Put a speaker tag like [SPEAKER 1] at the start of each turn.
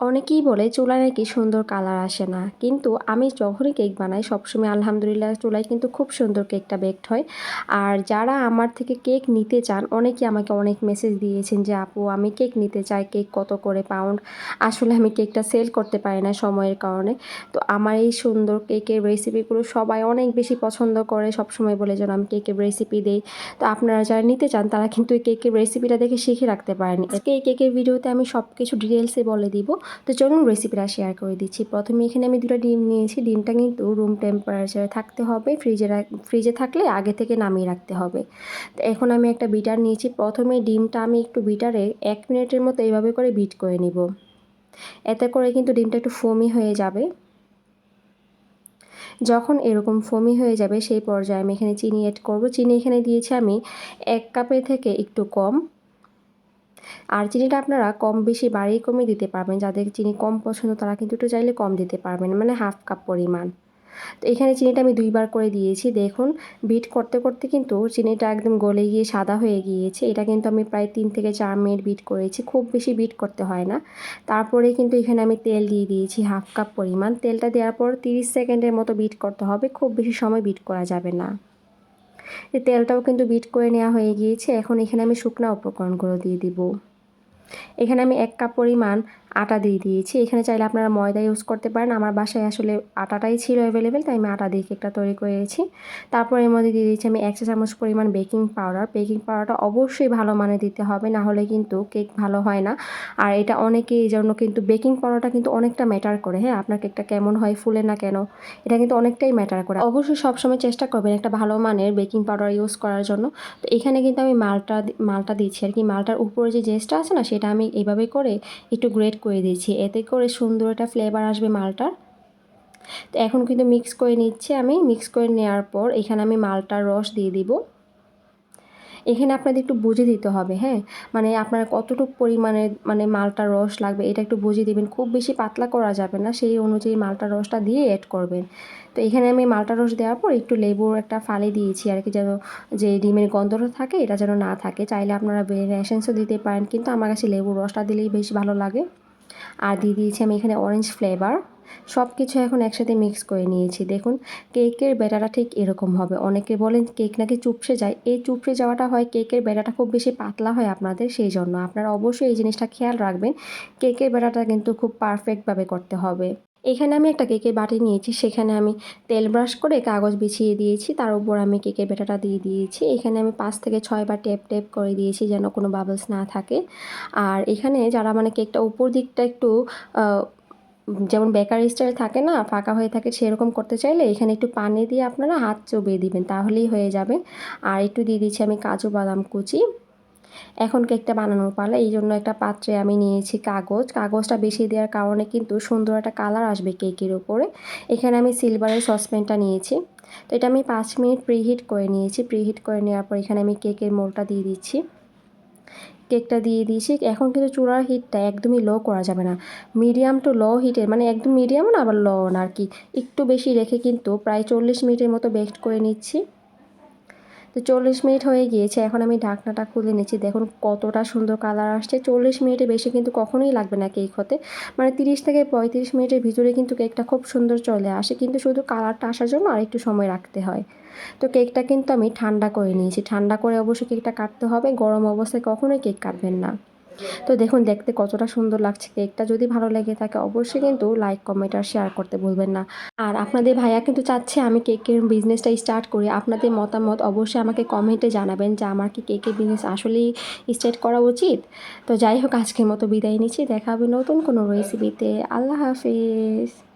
[SPEAKER 1] অনেকেই বলে চুলায় নাকি সুন্দর কালার আসে না, কিন্তু আমি যখনই কেক বানাই সবসময় আলহামদুলিল্লাহ চুলায় কিন্তু খুব সুন্দর কেকটা বেকড হয়। আর যারা আমার থেকে কেক নিতে চান, অনেকেই আমাকে অনেক মেসেজ দিয়েছেন যে, আপু, আমি কেক নিতে চাই, কেক কত করে পাউন্ড? আসলে আমি কেকটা সেল করতে পারি না সময়ের কারণে। তো আমার এই সুন্দর কেকের রেসিপিগুলো সবাই অনেক বেশি পছন্দ করে, সবসময় বলে যেন আমি কেকের রেসিপি দেই। তো আপনারা যারা নিতে চান, তারা কিন্তু এই কেকের রেসিপিটা দেখে শিখে রাখতে পারেন। এই কেকের ভিডিওতে আমি সব কিছু ডিটেলসে বলে দিব। তো চলুন রেসিপিটা শেয়ার করে দিচ্ছি। প্রথমে এখানে আমি দুটো ডিম নিয়েছি। ডিমটা কিন্তু রুম টেম্পারেচারে থাকতে হবে। ফ্রিজে ফ্রিজে থাকলে আগে থেকে নামিয়ে রাখতে হবে। তো এখন আমি একটা বিটার নিয়েছি। প্রথমে ডিমটা আমি একটু বিটারে এক মিনিটের মতো এইভাবে করে বিট করে নিব। এতে করে কিন্তু ডিমটা একটু ফোমি হয়ে যাবে। যখন এরকম ফোমি হয়ে যাবে, সেই পর্যায়ে আমি এখানে চিনি অ্যাড করব। চিনি এখানে দিয়েছি আমি এক কাপের থেকে একটু কম। আর চিনিটা আপনারা কম বেশি বাড়িয়ে কমে দিতে পারবেন। যাদের চিনি কম পছন্দ, তারা কিন্তু একটু চাইলে কম দিতে পারবেন মানে হাফ কাপ পরিমাণ। তো এখানে চিনিটা আমি দুইবার করে দিয়েছি। দেখুন বিট করতে করতে কিন্তু চিনিটা একদম গলে গিয়ে সাদা হয়ে গিয়েছে। এটা কিন্তু আমি প্রায় তিন থেকে চার মিনিট বিট করেছি। খুব বেশি বিট করতে হয় না। তারপরে কিন্তু এখানে আমি তেল দিয়ে দিয়েছি হাফ কাপ পরিমাণ। তেলটা দেওয়ার পর তিরিশ সেকেন্ডের মতো বিট করতে হবে। খুব বেশি সময় বিট করা যাবে না। তেলটাও কিন্তু বিট করে নেওয়া হয়ে গিয়েছে। এখন এখানে আমি শুকনা উপকরণগুলো দিয়ে দিব। এখানে আমি এক কাপ পরিমাণ আটা দিয়ে দিয়েছি। এখানে চাইলে আপনারা ময়দা ইউজ করতে পারেন। আমার বাসায় আসলে আটাটাই ছিল অ্যাভেলেবেল তাই আমি আটা দিয়ে কেকটা তৈরি করেছি। তারপর এর মধ্যে দিয়ে দিয়েছি আমি একশো চামচ পরিমাণ বেকিং পাউডার বেকিং পাউডারটা অবশ্যই ভালো মানে দিতে হবে, না হলে কিন্তু কেক ভালো হয় না। আর এটা অনেকে এই জন্য কিন্তু বেকিং পাউডারটা কিন্তু অনেকটা ম্যাটার করে। হ্যাঁ আপনার কেকটা কেমন হয়, ফুলে না কেন, এটা কিন্তু অনেকটাই ম্যাটার করে। অবশ্যই সবসময় চেষ্টা করবেন একটা ভালো মানের বেকিং পাউডার ইউজ করার জন্য। তো এখানে কিন্তু আমি মালটা মালটা দিচ্ছি আর কি। মালটার উপরে যে জেসটা আছে না সেটা আমি এইভাবে করে একটু গ্রেট করে দিয়েছি। এতে করে সুন্দর একটা ফ্লেভার আসবে মালটার। তো এখন কিন্তু মিক্স করে নিচ্ছে আমি। মিক্স করে নেওয়ার পর এখানে আমি মালটার রস দিয়ে দিব। এখানে আপনাদের একটু বুঝে দিতে হবে হ্যাঁ? মানে আপনার কতটুকু পরিমাণে মানে মালটার রস লাগবে এটা একটু বুঝে দিবেন। খুব বেশি পাতলা করা যাবে না, সেই অনুযায়ী মালটার রসটা দিয়ে অ্যাড করবেন। তো এখানে আমি মালটা রস দেওয়ার পর একটু লেবুর একটা ফালি দিয়েছি আর কি, যেন যে ডিমের গন্ধটা থাকে এটা যেন না থাকে। চাইলে আপনারা এসেন্সও দিতে পারেন, কিন্তু আমার কাছে লেবুর রসটা দিলেই বেশ ভালো লাগে। আর দিয়ে দিয়েছি আমি এখানে অরেঞ্জ ফ্লেভার সব কিছু এখন একসাথে মিক্স করে নিয়েছি। দেখুন, কেকের ব্যাটাটা ঠিক এরকম হবে। অনেকে বলেন কেক নাকি চুপসে যায়। এই চুপসে যাওয়াটা হয়, কেকের ব্যাটাটা খুব বেশি পাতলা হয় আপনাদের সেই জন্য। আপনারা অবশ্যই এই জিনিসটা খেয়াল রাখবেন। কেকের ব্যাটাটা কিন্তু খুব পারফেক্টভাবে করতে হবে। এখানে আমি একটা কেকের বাটি নিয়েছি। সেখানে আমি তেল ব্রাশ করে কাগজ বিছিয়ে দিয়েছি। তার উপর আমি কেকের বেটাটা দিয়ে দিয়েছি। এখানে আমি পাঁচ থেকে ছয়বার টেপ টেপ করে দিয়েছি যেন কোনো বাবলস না থাকে। আর এখানে যারা মানে কেকটা উপর দিকটা একটু যেমন বেকার স্টাইল থাকে না, ফাঁকা হয়ে থাকে সেরকম করতে চাইলে এখানে একটু পানি দিয়ে আপনারা হাত চবিয়ে দিবেন, তাহলেই হয়ে যাবে। আর একটু দিয়ে দিচ্ছি আমি কাজু বাদাম কুচি। এখন কেকটা বানানোর পালা, এই জন্য একটা পাত্রে আমি নিয়েছি কাগজ। কাগজটা বেশি দেওয়ার কারণে কিন্তু সুন্দর একটা কালার আসবে কেকের উপরে। এখানে আমি সিলভারের সসপ্যানটা নিয়েছি। তো এটা আমি পাঁচ মিনিট প্রিহিট করে নিয়েছি। প্রিহিট করে নেওয়ার পর এখানে আমি কেকের মোলটা দিয়ে দিচ্ছি। কেকটা দিয়ে দিয়েছি এখন কিন্তু চূড়ার হিটটা একদমই লো করা যাবে না। মিডিয়াম টু লো হিটে মানে একদম মিডিয়াম না, আবার লো না আর কি। একটু বেশি রেখে কিন্তু প্রায় চল্লিশ মিনিটের মতো বেস্ট করে নিচ্ছি। তো চল্লিশ মিনিট হয়ে গিয়েছে, এখন আমি ঢাকনাটা খুলে নিচ্ছি। দেখুন কতটা সুন্দর কালার আসছে। চল্লিশ মিনিটে বেশি কিন্তু কখনোই লাগবে না কেক হতে। মানে তিরিশ থেকে পঁয়ত্রিশ মিনিটের ভিতরে কিন্তু কেকটা খুব সুন্দর চলে আসে। কিন্তু শুধু কালারটা আসার জন্য আর একটু সময় রাখতে হয়। তো কেকটা কিন্তু আমি ঠান্ডা করে নিয়েছি। ঠান্ডা করে অবশ্যই কেকটা কাটতে হবে। গরম অবস্থায় কখনোই কেক কাটবেন না। তো দেখুন, দেখতে কতটা সুন্দর লাগছে কেকটা। যদি ভালো লেগে থাকে, অবশ্যই কিন্তু লাইক কমেন্ট আর শেয়ার করতে ভুলবেন না। আর আপনাদের ভাইয়া কিন্তু চাচ্ছে আমি কেকের বিজনেসটা স্টার্ট করি। আপনাদের মতামত অবশ্যই আমাকে কমেন্টে জানাবেন যে আমার কি কেকের বিজনেস আসলেই স্টার্ট করা উচিত। তো যাই হোক, আজকের মতো বিদায় নিচ্ছি। দেখা হবে নতুন কোনো রেসিপিতে আল্লাহ হাফিজ।